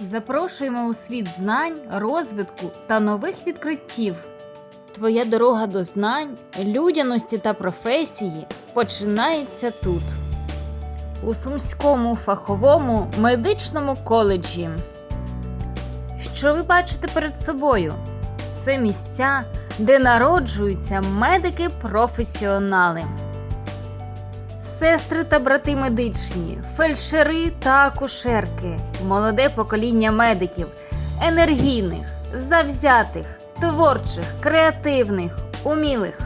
Запрошуємо у світ знань, розвитку та нових відкриттів. Твоя дорога до знань, людяності та професії починається тут, у Сумському фаховому медичному коледжі. Що ви бачите перед собою? Це місця, де народжуються медики-професіонали. Сестри та брати медичні, фельдшери та акушерки, молоде покоління медиків, енергійних, завзятих, творчих, креативних, умілих.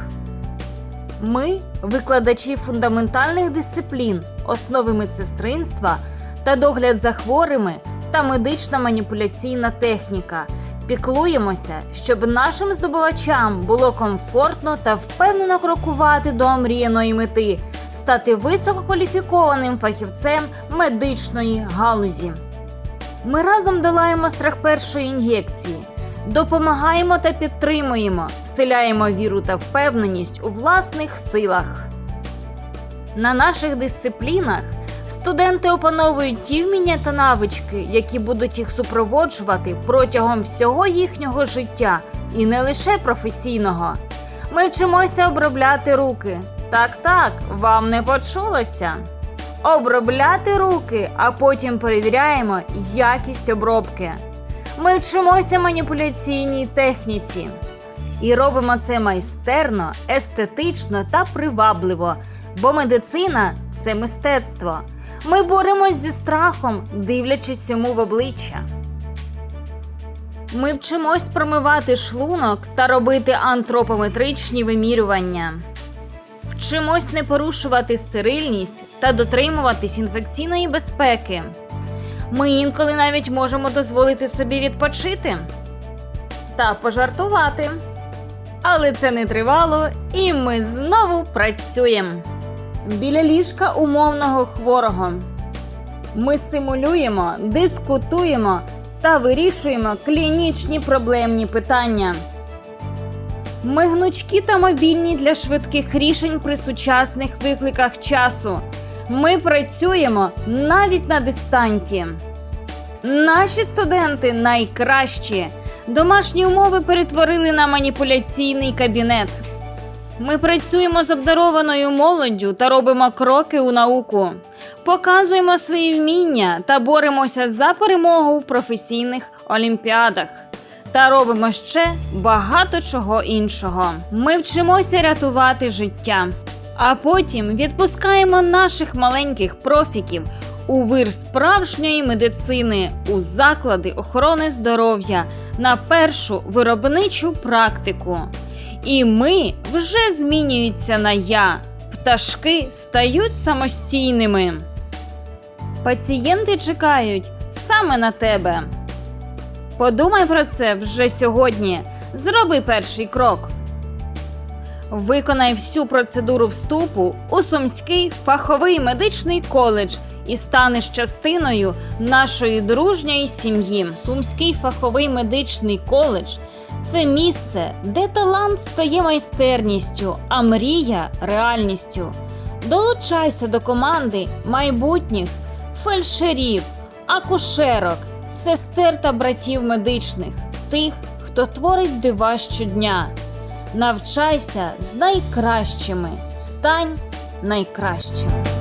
Ми викладачі фундаментальних дисциплін, основи медсестринства та догляд за хворими та медична маніпуляційна техніка. Піклуємося, щоб нашим здобувачам було комфортно та впевнено крокувати до омріяної мети стати висококваліфікованим фахівцем медичної галузі. Ми разом долаємо страх першої ін'єкції, допомагаємо та підтримуємо, вселяємо віру та впевненість у власних силах. На наших дисциплінах студенти опановують ті вміння та навички, які будуть їх супроводжувати протягом всього їхнього життя, і не лише професійного. Ми вчимося обробляти руки. Так, так, вам не почулося. Обробляти руки, а потім перевіряємо якість обробки. Ми вчимося маніпуляційній техніці. І робимо це майстерно, естетично та привабливо, бо медицина це мистецтво. Ми боремось зі страхом, дивлячись йому в обличчя. Ми вчимось промивати шлунок та робити антропометричні вимірювання. Вчимось не порушувати стерильність та дотримуватись інфекційної безпеки. Ми інколи навіть можемо дозволити собі відпочити та пожартувати. Але це не тривало, і ми знову працюємо. Біля ліжка умовного хворого. Ми симулюємо, дискутуємо та вирішуємо клінічні проблемні питання. Ми гнучкі та мобільні для швидких рішень при сучасних викликах часу. Ми працюємо навіть на дистанті. Наші студенти найкращі. Домашні умови перетворили на маніпуляційний кабінет. Ми працюємо з обдарованою молоддю та робимо кроки у науку. Показуємо свої вміння та боремося за перемогу в професійних олімпіадах. Та робимо ще багато чого іншого. Ми вчимося рятувати життя, а потім відпускаємо наших маленьких профіків у вир справжньої медицини у заклади охорони здоров'я на першу виробничу практику. І ми вже змінюються на я. Пташки стають самостійними. Пацієнти чекають саме на тебе. Подумай про це вже сьогодні. Зроби перший крок. Виконай всю процедуру вступу у Сумський фаховий медичний коледж і станеш частиною нашої дружньої сім'ї. Сумський фаховий медичний коледж це місце, де талант стає майстерністю, а мрія реальністю. Долучайся до команди майбутніх фельдшерів, акушерок, сестер та братів медичних, тих, хто творить дива щодня. Навчайся з найкращими, стань найкращим.